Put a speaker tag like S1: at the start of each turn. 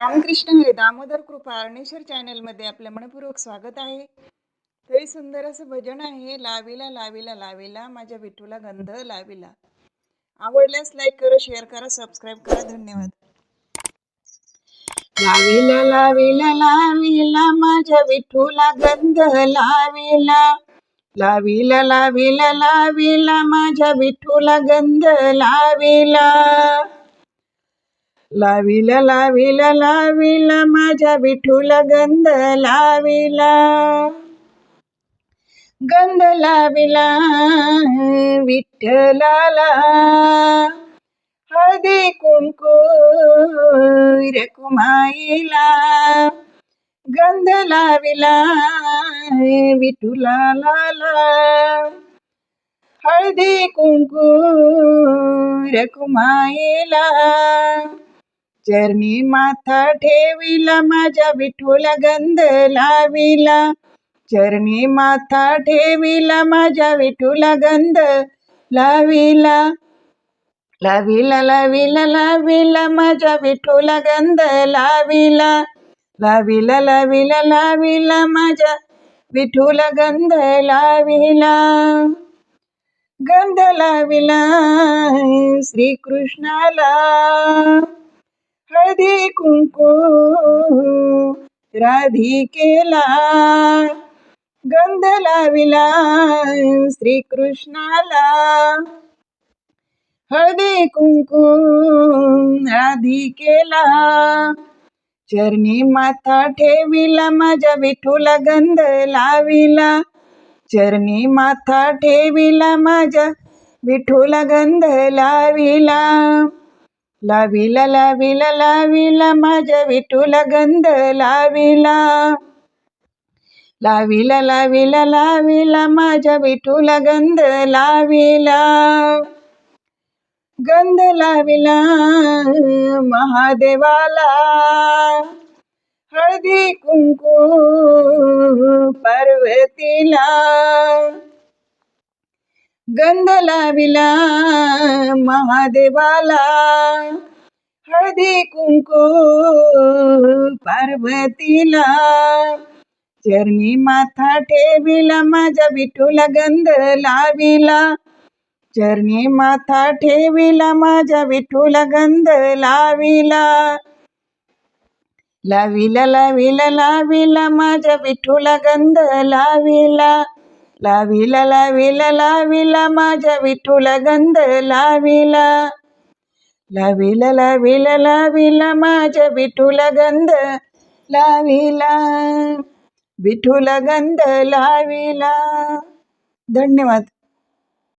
S1: रामकृष्ण हरे दामोदर कृपा अरणेश्वर चॅनलमध्ये आपलं मनपूर्वक स्वागत आहे. तरी सुंदर असं भजन आहे लावीला लावीला लावीला माझ्या विठूला गंध लावीला. आवडल्यास लाईक करा शेअर करा सबस्क्राईब करा धन्यवाद. लावीला लावीला लावीला माझ्या विठूला गंध लावीला. लावीला लावीला लावीला माझ्या विठूला गंध लावीला. लाविला लाविला लाविला माझ्या विठूला गंध लाविला. गंध लाविला विठ्ठलाला. हळदी कुंकू रकुमाईला गंध लाविला लाला. हळदी कुंकू रकुमाईला चरणी माथा ठेविला माझ्या विठूला गंध लाविला. चरणी माथा ठेविला माझ्या विठूला गंध लाविला. लाविला लाविला लाविला माझ्या विठूला गंध लाविला. लाविला लाविला लाविला माझ्या विठूला गंध लाविला. गंध लाविला श्रीकृष्णाला. कुंकू राधिकेला गंध लाविला श्रीकृष्णाला. हळदी कुंकू राधिकेला चरणी माथा ठेविला माझ्या विठूला गंध लाविला. चरणी माथा ठेविला माझ्या विठूला गंध लाविला. लाविला लाविला लाविला माझ्या विठूला गंध लाविला. लाविला लाविला लाविला माझ्या विठूला गंध लाविला. गंध लाविला महादेवाला. गंध लाविला महादेवाला. हळदी कुंकू पार्वतीला. चरणी माथा ठेविला माझ्या विठूला गंध लाविला. चरणी माथा ठेविला माझ्या विठूला गंध लाविला. लाविला लाविला लाविला माझ्या विठूला गंध लाविला. लाविला लाविला लाविला माझ्या विठूला गंध लाविला. लाविला लाविला लाविला माझ्या विठूला गंध लाविला. विठूला गंध लाविला. धन्यवाद.